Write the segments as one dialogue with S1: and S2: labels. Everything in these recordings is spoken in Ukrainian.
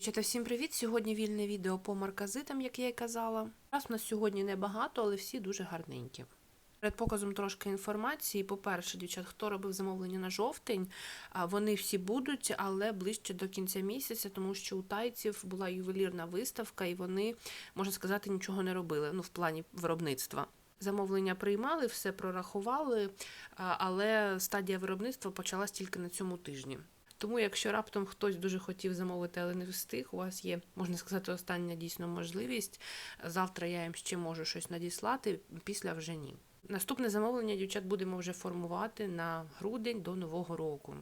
S1: Дівчата, всім привіт! Сьогодні вільне відео по марказитам, як я й казала. Раз у нас сьогодні небагато, але всі дуже гарненькі. Перед показом трошки інформації. По-перше, дівчат, хто робив замовлення на жовтень, вони всі будуть, але ближче до кінця місяця, тому що у тайців була ювелірна виставка, і вони, можна сказати, нічого не робили ну, в плані виробництва. Замовлення приймали, все прорахували, але стадія виробництва почалась тільки на цьому тижні. Тому, якщо раптом хтось дуже хотів замовити, але не встиг, у вас є, можна сказати, остання дійсно можливість. Завтра я їм ще можу щось надіслати, після вже ні. Наступне замовлення дівчат будемо вже формувати на грудень до нового року.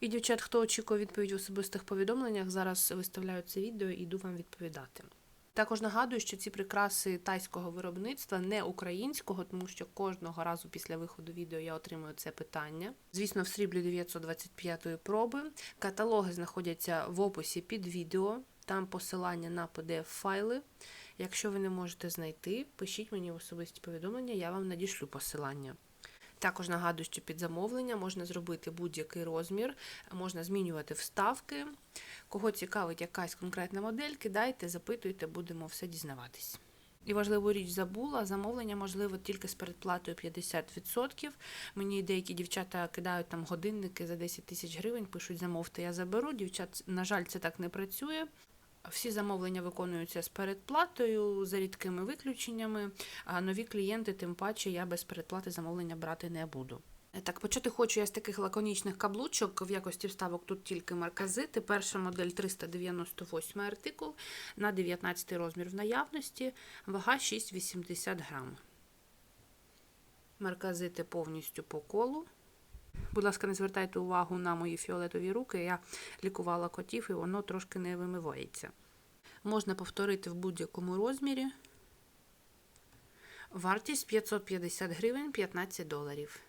S1: І дівчат, хто очікує відповідь в особистих повідомленнях, зараз виставляю це відео і йду вам відповідати. Також нагадую, що ці прикраси тайського виробництва, не українського, тому що кожного разу після виходу відео я отримую це питання. Звісно, в сріблі 925-ї проби. Каталоги знаходяться в описі під відео. Там посилання на PDF-файли. Якщо ви не можете знайти, пишіть мені в особисті повідомлення, я вам надішлю посилання. Також нагадую, що під замовлення можна зробити будь-який розмір, можна змінювати вставки. Кого цікавить якась конкретна модель, кидайте, запитуйте, будемо все дізнаватись. І важливу річ забула, замовлення можливо тільки з передплатою 50%. Мені деякі дівчата кидають там годинники за 10 тисяч гривень, пишуть замовте, я заберу. Дівчат, на жаль, це так не працює. Всі замовлення виконуються з передплатою, за рідкими виключеннями, а нові клієнти, тим паче, я без передплати замовлення брати не буду. Так, почати хочу я з таких лаконічних каблучок. В якості вставок тут тільки марказити. Перша модель 398 артикул на 19 розмір в наявності, вага 6,80 грам. Марказити повністю по колу. Будь ласка, не звертайте увагу на мої фіолетові руки. Я лікувала котів і воно трошки не вимивається. Можна повторити в будь-якому розмірі. Вартість 550 гривень 15 доларів.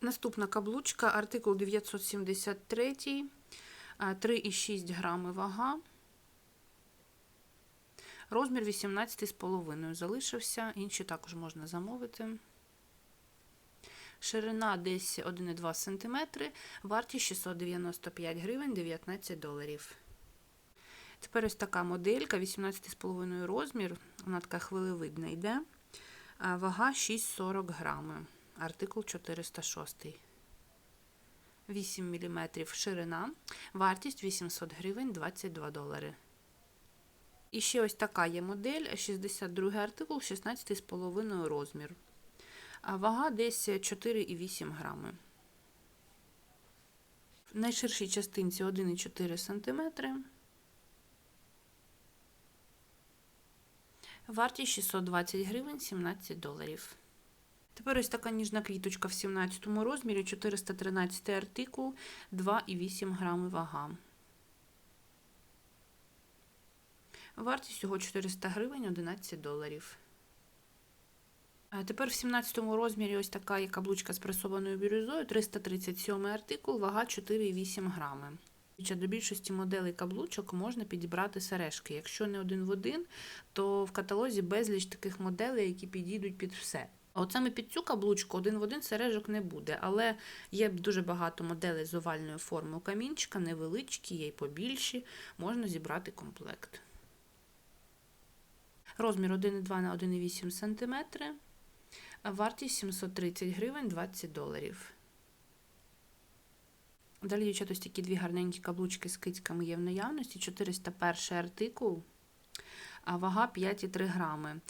S1: Наступна каблучка, артикул 973, 3,6 грами вага. Розмір 18,5 залишився, інші також можна замовити. Ширина десь 1,2 см, вартість 695 гривень 19 доларів. Тепер ось така моделька, 18,5 розмір, вона така хвилевидна йде. Вага 6,40 грами. Артикул 406. 8 мм ширина. Вартість 800 гривень 22 долари. І ще ось така є модель, 62 артикул, 16,5 розмір. Вага десь 4,8 грами. В найширшій частинці 1,4 см. Вартість 620 гривень 17 доларів. Тепер ось така ніжна квіточка в 17 розмірі, 413 артикул, 2,8 грами вага. Вартість всього 400 гривень 11 доларів. А Тепер в 17-му розмірі ось така є каблучка з пресованою бірюзою, 337 артикул, вага 4,8 грами. До більшості моделей каблучок можна підібрати сережки. Якщо не один в один, то в каталозі безліч таких моделей, які підійдуть під все. От саме під цю каблучку один в один сережок не буде, але є дуже багато моделей з овальною формою камінчика, невеличкі, є й побільші, можна зібрати комплект. Розмір 1,2 на 1,8 см. Вартість 730 гривень 20 доларів. Далі, дівчата, ось такі дві гарненькі каблучки з кицьками є в наявності. 401 артикул, а вага 5,3 грами.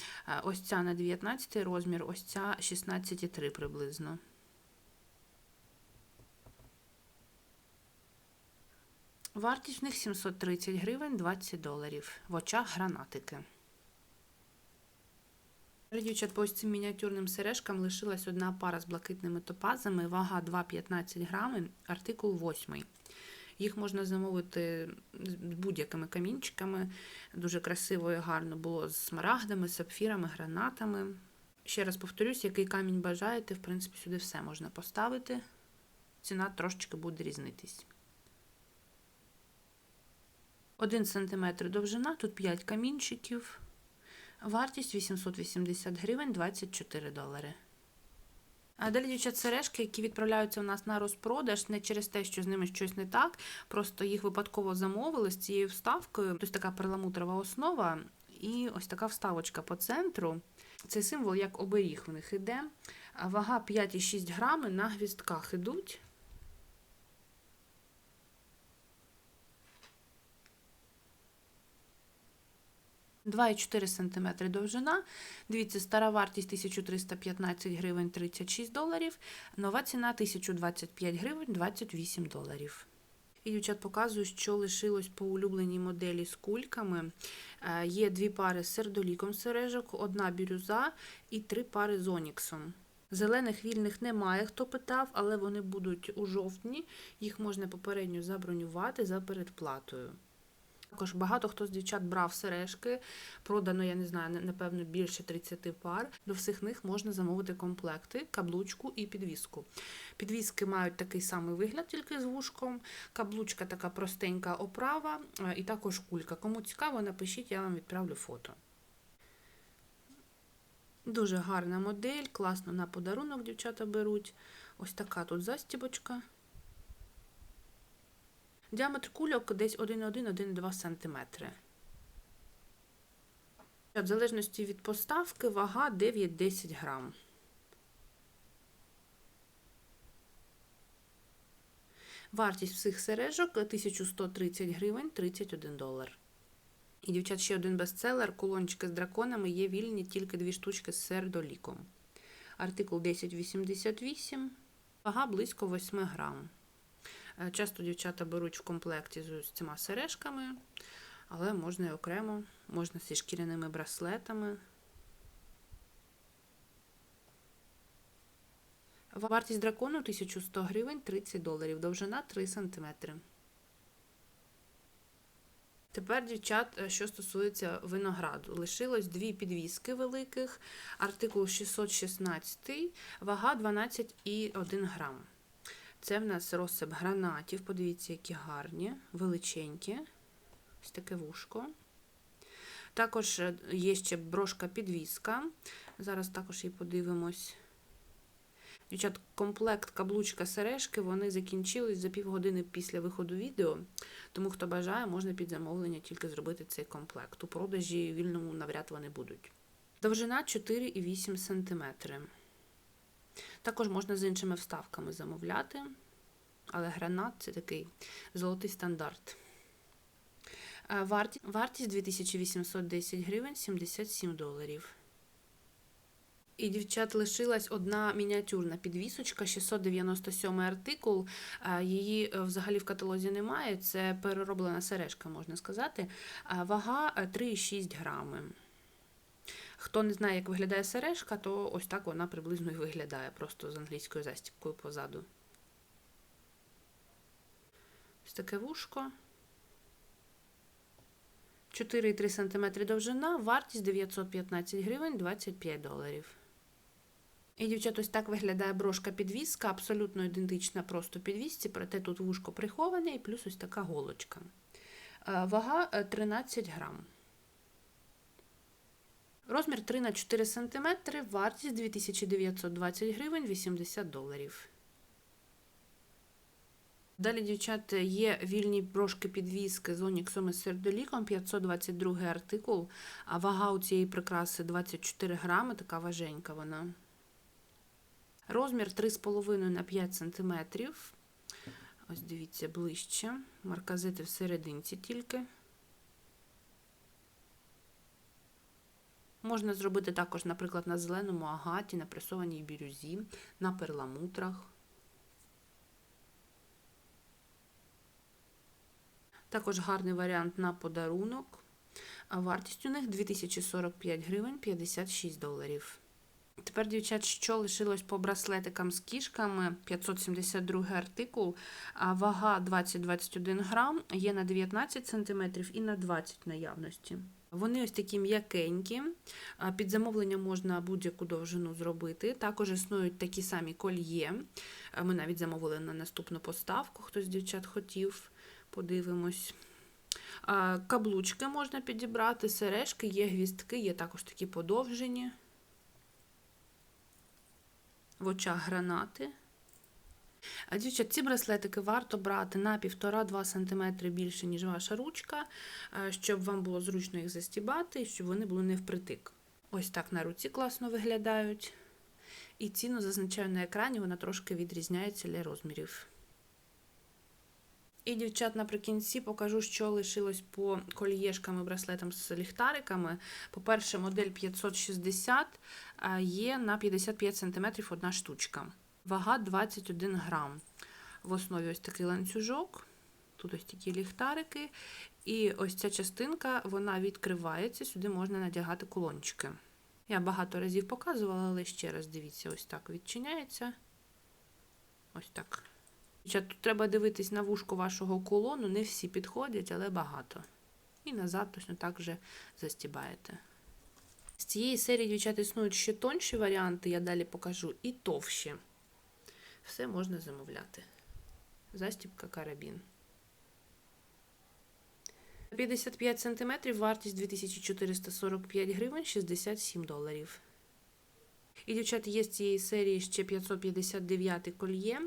S1: Ось ця на 19 розмір, ось ця 16,3 приблизно. Вартість в них 730 гривень 20 доларів. В очах гранатики. Дівчат, по ось цим мініатюрним сережкам лишилась одна пара з блакитними топазами, вага 2,15 грами, артикул 8. Їх можна замовити з будь-якими камінчиками. Дуже красиво і гарно було з смарагдами, сапфірами, гранатами. Ще раз повторюсь, який камінь бажаєте, в принципі, сюди все можна поставити. Ціна трошечки буде різнитись. 1 см довжина, тут 5 камінчиків. Вартість 880 гривень 24 долари. А далі дівчат сережки, які відправляються у нас на розпродаж, не через те, що з ними щось не так, просто їх випадково замовили з цією вставкою. Ось така перламутрова основа і ось така вставочка по центру. Цей символ як оберіг в них іде. Вага 5,6 грами на гвістках ідуть. Два і 4 см довжина. Дивіться, стара вартість 1315 гривень 36 доларів, нова ціна 1025 гривень 28 доларів. І дівчат показую, що лишилось по улюбленій моделі з кульками. Е, Є дві пари з сердоліком сережок, одна бірюза і три пари з оніксом. Зелених вільних немає, хто питав, але вони будуть у жовтні. Їх можна попередньо забронювати за передплатою. Також багато хто з дівчат брав сережки, продано, я не знаю, напевно, більше 30 пар. До всіх них можна замовити комплекти, каблучку і підвіску. Підвіски мають такий самий вигляд, тільки з вушком. Каблучка така простенька оправа е, і також кулька. Кому цікаво, напишіть, я вам відправлю фото. Дуже гарна модель, класно на подарунок дівчата беруть. Ось така тут застібочка. Діаметр кульок десь 1,1-1,2 см. В залежності від поставки вага 9-10 грам. Вартість всіх сережок 1130 гривень 31 долар. І, дівчат, ще один бестселер. Кулончики з драконами є вільні тільки дві штучки з сердоліком. Артикул 1088, вага близько 8 грам. Е, часто дівчата беруть в комплекті з цими сережками, але можна і окремо, можна зі шкіряними браслетами. Вартість дракону 1100 гривень 30 доларів, довжина 3 см. Тепер, дівчат, е, що стосується винограду, лишилось дві підвіски великих, артикул 616, вага 12,1 грам. Це в нас розсип гранатів. Подивіться, які гарні, величенькі. Ось таке вушко. Також е, є ще брошка-підвіска. Зараз також її подивимось. Дівчат, комплект каблучка сережки вони закінчились за півгодини після виходу відео. Тому, хто бажає, можна під замовлення тільки зробити цей комплект. У продажі вільному навряд вони будуть. Довжина 4,8 см. Також можна з іншими вставками замовляти, але гранат це такий золотий стандарт. Е, вартість, вартість 2810 гривень 77 доларів. І, дівчат, лишилась одна мініатюрна підвісочка, 697 артикул. Е, її е, взагалі в каталозі немає. Це перероблена сережка, можна сказати. Вага 3,6 грами. Хто не знає, як виглядає сережка, то ось так вона приблизно і виглядає, просто з англійською застіпкою позаду. Ось таке вушко. 4,3 см довжина, вартість 915 гривень 25 доларів. І, дівчат, ось так виглядає брошка підвіска, абсолютно ідентична просто підвісці, проте тут вушко приховане і плюс ось така голочка. Е, вага 13 е, грам. Розмір 3 на 4 см, вартість 2920 гривень 80 доларів. Далі, дівчат, є вільні брошки підвіски з оніксом і сердоліком, 522 артикул, а вага у цієї прикраси 24 грами, така важенька вона. Розмір 3,5 на 5 см. Ось дивіться, ближче. Марказити в серединці тільки. Можна зробити також, наприклад, на зеленому агаті, на пресованій бірюзі, на перламутрах. Також гарний варіант на подарунок. А Вартість у них 2045 гривень 56 доларів. Тепер, дівчат, що лишилось по браслетикам з кішками 572 артикул, вага 20-21 грам, є на 19 см і на 20 наявності. Вони ось такі м'якенькі, під замовлення можна будь-яку довжину зробити. Також існують такі самі кольє. Ми навіть замовили на наступну поставку, хтось з дівчат хотів, подивимось. Каблучки можна підібрати, сережки, є гвістки, є також такі подовжені. в очах гранати. Дівчат, ці браслетики варто брати на 1,5-2 см більше, ніж ваша ручка, щоб вам було зручно їх застібати і щоб вони були не впритик. Ось так на руці класно виглядають. І ціну зазначаю на екрані, вона трошки відрізняється для розмірів. І, дівчат, наприкінці покажу, що лишилось по кольєшкам і браслетам з ліхтариками. По-перше, модель 560 є на 55 см одна штучка. Вага 21 грам. В основі ось такий ланцюжок. Тут ось такі ліхтарики. І ось ця частинка вона відкривається, сюди можна надягати кулончики. Я багато разів показувала, але ще раз дивіться, ось так відчиняється. Ось так. Дівчат, Тут треба дивитись на вушко вашого кулону, не всі підходять, але багато. І назад точно так же застібаєте. З цієї серії, дівчат, існують ще тонші варіанти, я далі покажу, і товщі. Все можна замовляти. Застібка карабін. 55 см, вартість 2445 гривень, 67 доларів. І, дівчат, є з цієї серії ще 559 кольє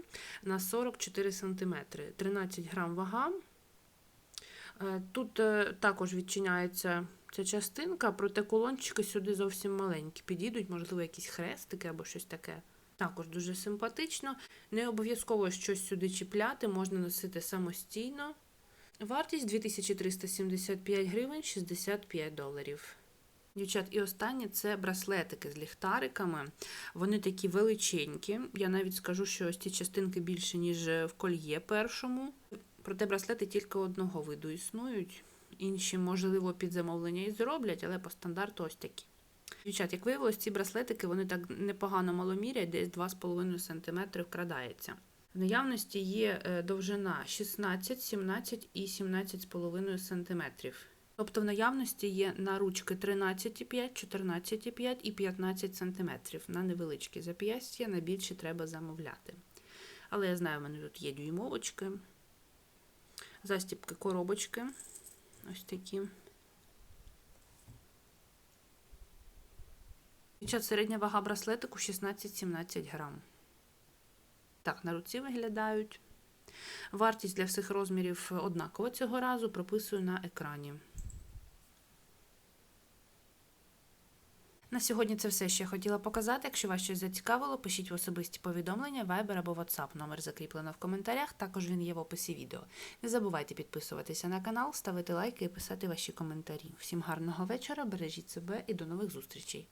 S1: на 44 см, 13 грам вага. Е, Тут е, також відчиняється ця частинка, проте кулончики сюди зовсім маленькі. Підійдуть, можливо, якісь хрестики або щось таке. Також дуже симпатично. Не обов'язково щось сюди чіпляти, можна носити самостійно. Вартість 2375 гривень 65 доларів. Дівчат, і останнє це браслетики з ліхтариками. Вони такі величенькі. Я навіть скажу, що ось ці частинки більше, ніж в кольє першому. Проте браслети тільки одного виду існують. Інші, можливо, під замовлення і зроблять, але по стандарту ось такі. Дівчат, як виявилось, ці браслетики вони так непогано маломірять, десь 2,5 см вкрадається. В наявності є е, довжина 16, 17 і 17,5 см. Тобто в наявності є на ручки 13,5, 14,5 і 15 см. На невеличкі зап'ястя, на більші треба замовляти. Але я знаю, в мене тут є дюймовочки, застібки коробочки. Ось такі. Дівчат, середня вага браслетику 16-17 грам. Так, на руці виглядають. Вартість для всіх розмірів однакова цього разу, прописую на екрані. На сьогодні це все, що я хотіла показати. Якщо вас щось зацікавило, пишіть в особисті повідомлення, Viber або WhatsApp. Номер закріплено в коментарях, також він є в описі відео. Не забувайте підписуватися на канал, ставити лайки і писати ваші коментарі. Всім гарного вечора, бережіть себе і до нових зустрічей!